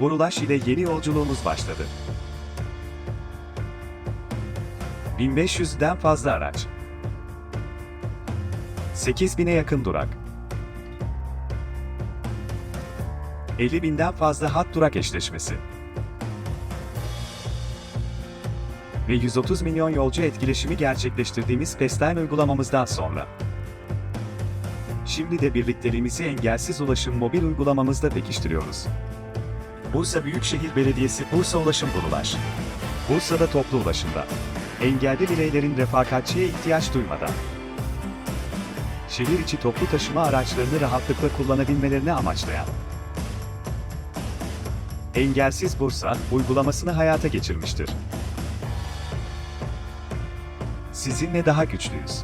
Burulaş ile yeni yolculuğumuz başladı. 1500'den fazla araç. 8000'e yakın durak. 50 binden fazla hat durak eşleşmesi. Ve 130 milyon yolcu etkileşimi gerçekleştirdiğimiz Festline uygulamamızdan sonra. Şimdi de birlikteliğimizi engelsiz ulaşım mobil uygulamamızda pekiştiriyoruz. Bursa Büyükşehir Belediyesi Bursa Ulaşım Burulaş. Bursa'da toplu ulaşımda. Engelli bireylerin refakatçiye ihtiyaç duymadan. Şehir içi toplu taşıma araçlarını rahatlıkla kullanabilmelerini amaçlayan. Engelsiz Bursa uygulamasını hayata geçirmiştir. Sizinle daha güçlüyüz.